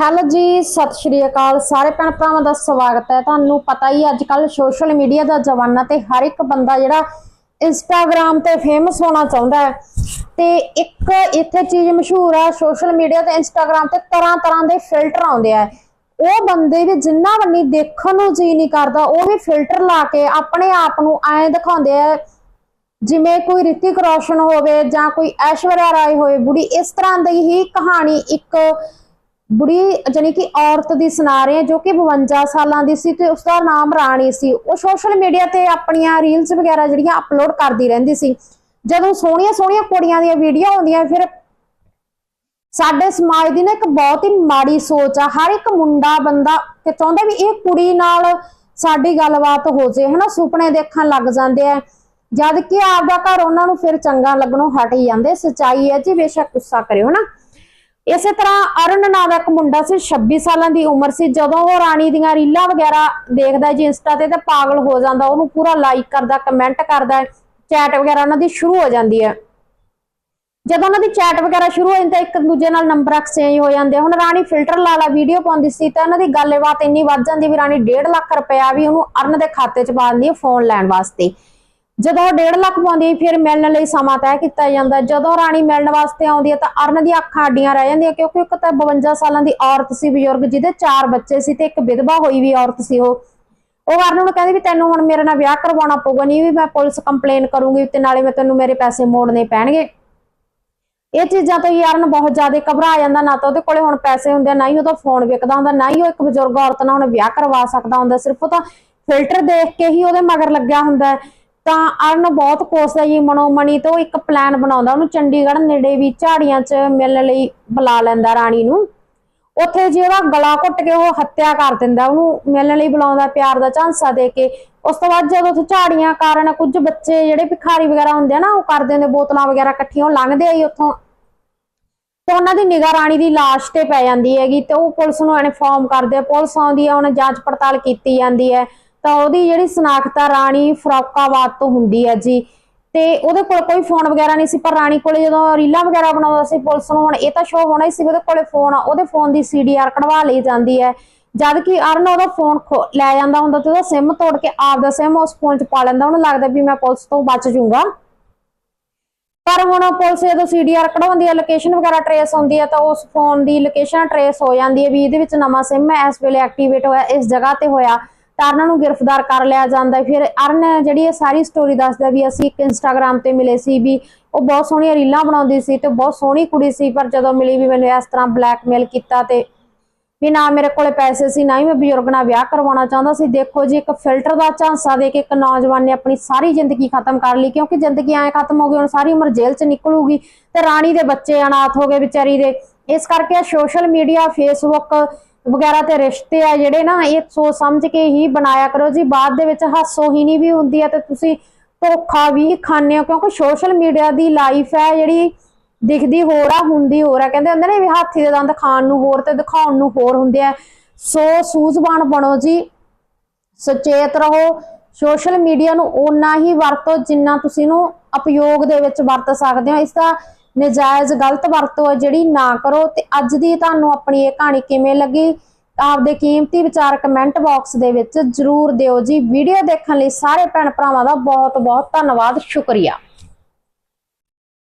Hello ਜੀ, ਸਤਿ ਸ਼੍ਰੀ ਅਕਾਲ। ਸਾਰੇ ਭੈਣ ਭਰਾਵਾਂ ਦਾ ਸਵਾਗਤ ਹੈ। ਤੁਹਾਨੂੰ ਪਤਾ ਹੀ ਅੱਜ ਕੱਲ ਸੋਸ਼ਲ ਮੀਡੀਆ ਦਾ ਜ਼ਮਾਨਾ ਤੇ ਹਰ ਇੱਕ ਬੰਦਾ ਜਿਹੜਾ ਇੰਸਟਾਗ੍ਰam ਤੇ ਫੇਮਸ ਹੋਣਾ ਚਾਹੁੰਦਾ ਹੈ। ਤੇ ਇੱਕ ਇੱਥੇ ਚੀਜ਼ ਮਸ਼ਹੂਰ ਆ ਸੋਸ਼ਲ ਮੀਡੀਆ ਤੇ ਇੰਸਟਾਗ੍ਰam ਤੇ ਤਰ੍ਹਾਂ ਤਰ੍ਹਾਂ ਦੇ ਫਿਲਟਰ ਆਉਂਦੇ ਆ। ਉਹ ਬੰਦੇ ਵੀ ਜਿੰਨਾ ਬੰਨੀ ਦੇਖਣ ਨੂੰ ਜੀ ਨਹੀਂ ਕਰਦਾ, ਉਹ ਵੀ ਫਿਲਟਰ ਲਾ ਕੇ ਆਪਣੇ ਆਪ ਨੂੰ ਐਂ ਦਿਖਾਉਂਦੇ ਆ। ਜਿਵੇਂ ਕੋਈ ਰਿਤਿਕ ਰੋਸ਼ਨ ਹੋਵੇ ਜਾਂ ਕੋਈ ਐਸ਼ਵਰਿਆ ਰਾਏ ਹੋਵੇ ਬੁੜੀ, ਇਸ ਤਰ੍ਹਾਂ ਦੀ ਹੀ ਕਹਾਣੀ ਇੱਕ ਬੁੜੀ ਜਾਨੀ ਕਿ ਔਰਤ ਦੀ ਸੁਣਾ ਰਹੇ ਜੋ ਕਿ 52 ਸਾਲਾਂ ਦੀ ਸੀ ਤੇ ਉਸ ਦਾ ਨਾਮ ਰਾਣੀ ਸੀ। ਉਹ ਸੋਸ਼ਲ ਮੀਡੀਆ ਤੇ ਆਪਣੀਆਂ ਰੀਲਸ ਵਗੈਰਾ ਜਿਹੜੀਆਂ ਅਪਲੋਡ ਕਰਦੀ ਰਹਿੰਦੀ ਸੀ। ਜਦੋਂ ਸੋਹਣੀਆਂ ਸੋਹਣੀਆਂ ਕੁੜੀਆਂ ਦੀਆਂ ਵੀਡੀਓ ਆਉਂਦੀਆਂ, ਫਿਰ ਸਾਡੇ ਸਮਾਜ ਦੀ ਨਾ ਇੱਕ ਬਹੁਤ ਹੀ ਮਾੜੀ ਸੋਚ ਆ। ਹਰ ਇੱਕ ਮੁੰਡਾ, ਬੰਦਾ ਤੇ ਚਾਹੁੰਦਾ ਵੀ ਇਹ ਕੁੜੀ ਨਾਲ ਸਾਡੀ ਗੱਲਬਾਤ ਹੋ ਜੇ, ਹਨਾ, ਸੁਪਨੇ ਦੇਖਣ ਲੱਗ ਜਾਂਦੇ ਆ। ਜਦ ਕਿ ਆਪਦਾ ਘਰ ਉਹਨਾਂ ਨੂੰ ਫਿਰ ਚੰਗਾ ਲੱਗਣੋਂ ਹਟ ਹੀ ਜਾਂਦੇ। ਸਚਾਈ ਹੈ ਜੀ, ਬੇਸ਼ੱਕ ਗੁੱਸਾ ਕਰਿਓ, ਹਨਾ। ਇਸੇ ਤਰ੍ਹਾਂ ਅਰੁਣ ਨਾਂ ਦਾ ਇੱਕ ਮੁੰਡਾ ਸੀ 26 ਸਾਲਾਂ ਦੀ ਉਮਰ ਸੀ। ਜਦੋਂ ਉਹ ਰਾਣੀ ਦੀਆਂ ਰੀਲਾਂ ਵਗੈਰਾ ਦੇਖਦਾ ਜੀ ਇੰਸਟਾ ਤੇ ਤੇ ਪਾਗਲ ਹੋ ਜਾਂਦਾ। ਉਹਨੂੰ ਪੂਰਾ ਲਾਈਕ ਕਰਦਾ ਕਮੈਂਟ ਕਰਦਾ। ਚੈਟ ਵਗੈਰਾ ਉਹਨਾਂ ਦੀ ਸ਼ੁਰੂ ਹੋ ਜਾਂਦੀ ਹੈ। ਜਦੋਂ ਉਹਨਾਂ ਦੀ ਚੈਟ ਵਗੈਰਾ ਸ਼ੁਰੂ ਹੋ ਜਾਂਦੀ ਤਾਂ ਇੱਕ ਦੂਜੇ ਨਾਲ ਨੰਬਰ ਐਕਸਚੇਂਜ ਹੋ ਜਾਂਦੇ ਹੁਣ ਰਾਣੀ ਫਿਲਟਰ ਲਾ ਲਾ ਵੀਡੀਓ ਪਾਉਂਦੀ ਸੀ, ਤਾਂ ਉਹਨਾਂ ਦੀ ਗੱਲਬਾਤ ਇੰਨੀ ਵੱਧ ਜਾਂਦੀ ਵੀ ਰਾਣੀ 1.5 ਲੱਖ ਰੁਪਇਆ ਵੀ ਉਹਨੂੰ ਅਰਨ ਦੇ ਖਾਤੇ 'ਚ ਪਾ ਦਿੰਦੀ ਹੈ ਫੋਨ ਲੈਣ ਵਾਸਤੇ। ਜਦੋਂ ਉਹ 1.5 ਲੱਖ ਪਾਉਂਦੀ ਹੈ, ਫਿਰ ਮਿਲਣ ਲਈ ਸਮਾਂ ਤੈਅ ਕੀਤਾ ਜਾਂਦਾ ਜਦੋਂ ਰਾਣੀ ਮਿਲਣ ਵਾਸਤੇ ਆਉਂਦੀ ਹੈ ਤਾਂ ਅਰਨ ਦੀਆਂ ਅੱਖਾਂ ਅੱਡੀਆਂ ਰਹਿ ਜਾਂਦੀਆਂ ਕਿਉਂਕਿ ਇੱਕ ਤਾਂ 52 ਸਾਲਾਂ ਦੀ ਔਰਤ ਸੀ ਬਜ਼ੁਰਗ ਜਿਹਦੇ ਚਾਰ ਬੱਚੇ ਸੀ ਤੇ ਇੱਕ ਵਿਧਵਾ ਹੋਈ ਵੀ ਔਰਤ ਸੀ ਉਹ। ਉਹ ਅਰਨ ਨੂੰ ਕਹਿੰਦੀ ਵੀ ਤੈਨੂੰ ਹੁਣ ਮੇਰੇ ਨਾਲ ਵਿਆਹ ਕਰਵਾਉਣਾ ਪਊਗਾ ਨਹੀਂ ਵੀ ਮੈਂ ਪੁਲਿਸ ਕੰਪਲੇਨ ਕਰੂੰਗੀ ਤੇ ਨਾਲੇ ਮੈਂ ਤੈਨੂੰ ਮੇਰੇ ਪੈਸੇ ਮੋੜਨੇ ਪੈਣਗੇ। ਇਹ ਚੀਜ਼ਾਂ ਤੋਂ ਹੀ ਅਰਨ ਬਹੁਤ ਜ਼ਿਆਦਾ ਘਬਰਾ ਜਾਂਦਾ ਨਾ ਤਾਂ ਉਹਦੇ ਕੋਲੇ ਹੁਣ ਪੈਸੇ ਹੁੰਦੇ ਆ, ਨਾ ਹੀ ਉਹਦਾ ਫੋਨ ਵਿਕਦਾ ਹੁੰਦਾ ਨਾ ਹੀ ਉਹ ਇੱਕ ਬਜ਼ੁਰਗ ਔਰਤ ਨਾਲ ਹੁਣ ਵਿਆਹ ਕਰਵਾ ਸਕਦਾ ਹੁੰਦਾ। ਸਿਰਫ ਉਹ ਤਾਂ ਫਿਲਟਰ ਦੇਖ ਕੇ ਹੀ ਉਹਦੇ ਮਗਰ ਲੱਗਿਆ ਹੁੰਦਾ ਹੈ। ਤਾਂ ਅਰਨ ਬਹੁਤ ਕੋਸਦਾ ਜੀ ਮਨੋਮਣੀ ਤੋਂ, ਇੱਕ ਪਲਾਨ ਬਣਾਉਂਦਾ ਉਹਨੂੰ, ਚੰਡੀਗੜ੍ਹ ਨੇੜੇ ਵੀ ਝਾੜੀਆਂ 'ਚ ਮਿਲਣ ਲਈ ਬੁਲਾ ਲੈਂਦਾ ਰਾਣੀ ਨੂੰ। ਉੱਥੇ ਜੇ ਉਹਦਾ ਗਲਾ ਘੁੱਟ ਕੇ ਉਹ ਹੱਤਿਆ ਕਰ ਦਿੰਦਾ, ਉਹਨੂੰ ਮਿਲਣ ਲਈ ਬੁਲਾਉਂਦਾ, ਪਿਆਰ ਦਾ ਝਾਂਸਾ ਦੇ ਕੇ। ਉਸ ਤੋਂ ਬਾਅਦ ਜਦੋਂ ਉੱਥੇ ਝਾੜੀਆਂ ਕਾਰਨ ਕੁਝ ਬੱਚੇ ਜਿਹੜੇ ਭਿਖਾਰੀ ਵਗੈਰਾ ਹੁੰਦੇ ਆ ਨਾ, ਉਹ ਕਰਦੇ ਹੁੰਦੇ, ਬੋਤਲਾਂ ਵਗੈਰਾ ਇਕੱਠੀਆਂ ਉਹ ਲੰਘਦੇ ਆਈ ਉੱਥੋਂ। ਤੇ ਉਹਨਾਂ ਦੀ ਨਿਗਾਹ ਰਾਣੀ ਦੀ ਲਾਸ਼ ਤੇ ਪੈ ਜਾਂਦੀ ਹੈਗੀ ਤੇ ਉਹ ਪੁਲਿਸ ਨੂੰ ਇਨਫੋਰਮ ਕਰਦੇ ਪੁਲਿਸ ਆਉਂਦੀ ਆ, ਉਹਨੇ ਜਾਂਚ ਪੜਤਾਲ ਕੀਤੀ ਜਾਂਦੀ ਹੈ। ਤਾਂ ਉਹਦੀ ਜਿਹੜੀ ਸ਼ਨਾਖਤਾ ਰਾਣੀ ਫਰੋਕਾਬਾਦ ਤੋਂ ਹੁੰਦੀ ਹੈ ਜੀ। ਤੇ ਉਹਦੇ ਕੋਲ ਕੋਈ ਫੋਨ ਵਗੈਰਾ ਨਹੀਂ ਸੀ, ਪਰ ਰਾਣੀ ਕੋਲੇ ਜਦੋਂ ਰੀਲਾਂ ਵਗੈਰਾ ਬਣਾਉਂਦਾ ਸੀ ਪੁਲਿਸ ਨੂੰ, ਹੁਣ ਇਹ ਤਾਂ ਸ਼ੋਅ ਹੋਣਾ ਹੀ ਸੀ ਉਹਦੇ ਕੋਲੇ ਫੋਨ ਆ, ਉਹਦੇ ਫੋਨ ਦੀ ਸੀਡੀਆਰ ਕਢਵਾ ਲਈ ਜਾਂਦੀ ਹੈ। ਜਦ ਕਿ ਅਰਨ ਉਹਦਾ ਫੋਨ ਲੈ ਜਾਂਦਾ ਹੁੰਦਾ ਤੇ ਉਹਦਾ ਸਿਮ ਤੋੜ ਕੇ ਆਪਦਾ ਸਿਮ ਉਸ ਫੋਨ 'ਚ ਪਾ ਲੈਂਦਾ, ਉਹਨੂੰ ਲੱਗਦਾ ਵੀ ਮੈਂ ਪੁਲਿਸ ਤੋਂ ਬਚ ਜਾਊਂਗਾ। ਪਰ ਹੁਣ ਪੁਲਿਸ ਜਦੋਂ ਸੀਡੀਆਰ ਕਢਵਾਉਂਦੀ ਹੈ ਲੋਕੇਸ਼ਨ ਵਗੈਰਾ ਟਰੇਸ ਹੁੰਦੀ ਹੈ ਤਾਂ ਉਸ ਫੋਨ ਦੀ ਲੋਕੇਸ਼ਨ ਟਰੇਸ ਹੋ ਜਾਂਦੀ ਹੈ ਵੀ ਇਹਦੇ ਵਿੱਚ ਨਵਾਂ ਸਿਮ ਹੈ, ਇਸ ਵੇਲੇ ਐਕਟੀਵੇਟ ਹੋਇਆ, ਇਸ ਜਗ੍ਹਾ ਤੇ ਹੋਇਆ। ਤਾਂ ਅਰਨ ਨੂੰ ਗ੍ਰਿਫਤਾਰ ਕਰ ਲਿਆ ਜਾਂਦਾ ਫਿਰ ਅਰਨ ਜਿਹੜੀ ਇਹ ਸਾਰੀ ਸਟੋਰੀ ਦੱਸਦਾ ਵੀ ਅਸੀਂ ਇੱਕ ਇੰਸਟਾਗ੍ਰam ਤੇ ਮਿਲੇ ਸੀ ਵੀ ਉਹ ਬਹੁਤ ਸੋਹਣੀਆਂ ਰੀਲਾਂ ਬਣਾਉਂਦੀ ਸੀ ਤੇ ਬਹੁਤ ਸੋਹਣੀ ਕੁੜੀ ਸੀ, ਪਰ ਜਦੋਂ ਮਿਲੀ ਵੀ ਮੈਨੂੰ ਇਸ ਤਰ੍ਹਾਂ ਬਲੈਕਮੇਲ ਕੀਤਾ ਤੇ ਵੀ ਨਾ ਮੇਰੇ ਕੋਲੇ ਪੈਸੇ ਸੀ, ਨਾ ਹੀ ਮੈਂ ਬਜ਼ੁਰਗ ਨਾਲ ਵਿਆਹ ਕਰਵਾਉਣਾ ਚਾਹੁੰਦਾ ਸੀ। ਦੇਖੋ ਜੀ, ਇੱਕ ਫਿਲਟਰ ਦਾ ਝਾਂਸਾ ਦੇ ਕੇ ਇੱਕ ਨੌਜਵਾਨ ਨੇ ਆਪਣੀ ਸਾਰੀ ਜ਼ਿੰਦਗੀ ਖਤਮ ਕਰ ਲਈ, ਕਿਉਂਕਿ ਜ਼ਿੰਦਗੀ ਐਂ ਖਤਮ ਹੋ ਗਈ, ਹੁਣ ਸਾਰੀ ਉਮਰ ਜੇਲ੍ਹ 'ਚ ਨਿਕਲੂਗੀ ਤੇ ਰਾਣੀ ਦੇ ਬੱਚੇ ਅਨਾਥ ਹੋ ਗਏ ਵਿਚਾਰੀ ਦੇ। ਇਸ ਕਰਕੇ ਸੋਸ਼ਲ ਮੀਡੀਆ ਫੇਸਬੁੱਕ ਵਗੈਰਾ ਤੇ ਰਿਸ਼ਤੇ ਆ ਜਿਹੜੇ ਨਾ, ਇਹ ਸੋਚ ਸਮਝ ਕੇ ਹੀ ਬਣਾਇਆ ਕਰੋ ਜੀ। ਬਾਅਦ ਦੇ ਵਿੱਚ ਹਾਸੋ ਹੀ ਨਹੀਂ ਵੀ ਹੁੰਦੀ ਹੈ ਤੇ ਤੁਸੀਂ ਧੋਖਾ ਵੀ ਖਾਂਦੇ ਹੋ, ਕਿਉਂਕਿ ਸੋਸ਼ਲ ਮੀਡੀਆ ਦੀ ਲਾਈਫ ਹੈ ਜਿਹੜੀ ਦਿਖਦੀ ਹੋਰ ਆ, ਹੁੰਦੀ ਹੋਰ ਆ। ਕਹਿੰਦੇ ਹੁੰਦੇ ਨੇ ਵੀ ਹਾਥੀ ਦੇ ਦੰਦ ਖਾਣ ਨੂੰ ਹੋਰ ਤੇ ਦਿਖਾਉਣ ਨੂੰ ਹੋਰ ਹੁੰਦੇ ਆ। ਸੋ ਸੂਝਵਾਨ ਬਣੋ ਜੀ, ਸੁਚੇਤ ਰਹੋ। ਸੋਸ਼ਲ ਮੀਡੀਆ ਨੂੰ ਓਨਾ ਹੀ ਵਰਤੋ ਜਿੰਨਾ ਤੁਸੀਂ ਨੂੰ ਉਪਯੋਗ ਦੇ ਵਿੱਚ ਵਰਤ ਸਕਦੇ ਹੋ। ਇਸ ਦਾ ਨਜਾਇਜ਼ ਗਲਤ ਵਰਤੋਂ ਹੈ ਜਿਹੜੀ ਨਾ ਕਰੋ ਤੇ ਅੱਜ ਦੀ ਤੁਹਾਨੂੰ ਆਪਣੀ ਇਹ ਕਹਾਣੀ ਕਿਵੇਂ ਲੱਗੀ, ਆਪਦੇ ਕੀਮਤੀ ਵਿਚਾਰ ਕਮੈਂਟ ਬਾਕਸ ਦੇ ਵਿੱਚ ਜਰੂਰ ਦਿਓ ਜੀ। ਵੀਡੀਓ ਦੇਖਣ ਲਈ ਸਾਰੇ ਭੈਣ ਭਰਾਵਾਂ ਦਾ ਬਹੁਤ ਬਹੁਤ ਧੰਨਵਾਦ, ਸ਼ੁਕਰੀਆ।